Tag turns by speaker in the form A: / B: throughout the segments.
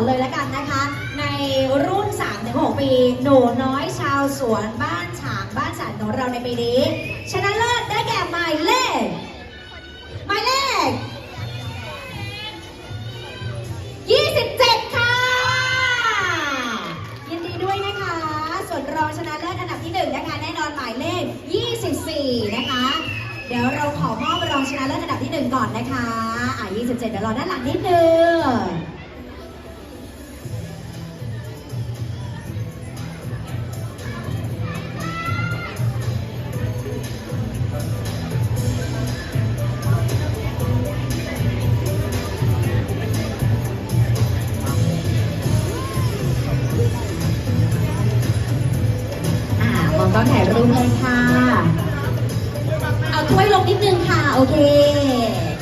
A: อนเลยแล้วกันนะคะ ในรุ่น 3-6 ปี หนูน้อยชาวสวนบ้านฉางบ้านฉันของเราในปีนี้ ชนะเลิศได้แก่หมายเลขหมายเลข 27 ค่ะ ยินดีด้วยนะคะ ส่วนรองชนะเลิศอันดับที่ 1 นะคะ แน่นอนหมายเลข 24 นะคะ เดี๋ยวเราขอมอบรองชนะเลิศอันดับที่ 1 ก่อนนะคะอะ27 เดี๋ยวรอด้านหลังนิดนึง อ่ามองกล้องถ่ายรูปเลยค่ะ เอาถ้วยลงนิดนึงค่ะ โอเค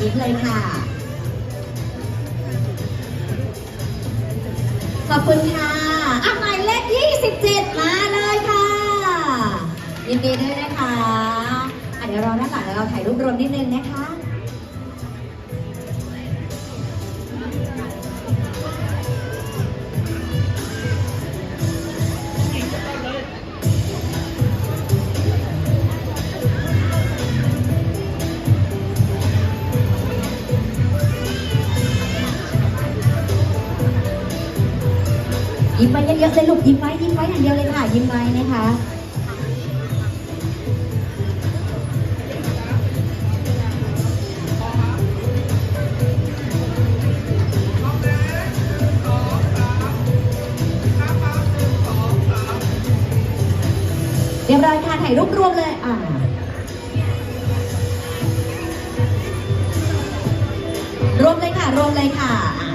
A: ยิ้มเลยค่ะ ขอบคุณค่ะอะหมายเลข27 มาเลยค่ะ ยินดีด้วยนะคะอะเดี๋ยวรอด้านหลังแล้วเราถ่ายรูปรวมนิดนึงนะคะ ยิ้มไว้เยอะๆเลยลูกยิ้มไว้ยิ้มไว้อย่างเดียวเลยค่ะ ยิ้มไว้นะคะเรียบร้อยค่ะถ่ายรูปรวมเลย อ่ารวมเลยค่ะรวมเลยค่ะ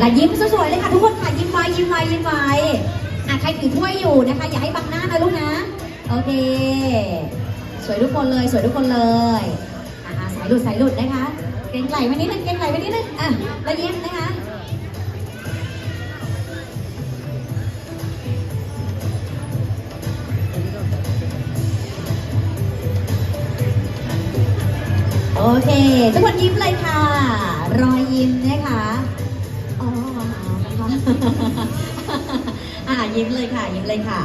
A: อะเอาล่ะยิ้มสวยๆเลยค่ะทุกคนค่ะยิ้มไว้ยิ้มไว้ยิ้มไว้อะใครถือถ้วยอยู่นะคะ อย่าให้บังหน้านะลูกนะ โอเค สวยทุกคนเลย สวยทุกคนเลยอะสายหลุดสายหลุดนะคะเกรงไหลไว้นิดนึงเกรงไหลไว้นิดนึงอะแล้วยิ้มนะคะโอเค ทุกคนยิ้มเลยค่ะ รอยยิ้มนะคะ นะคะ อ่ายิ้มเลยค่ะ ยิ้มเลยค่ะ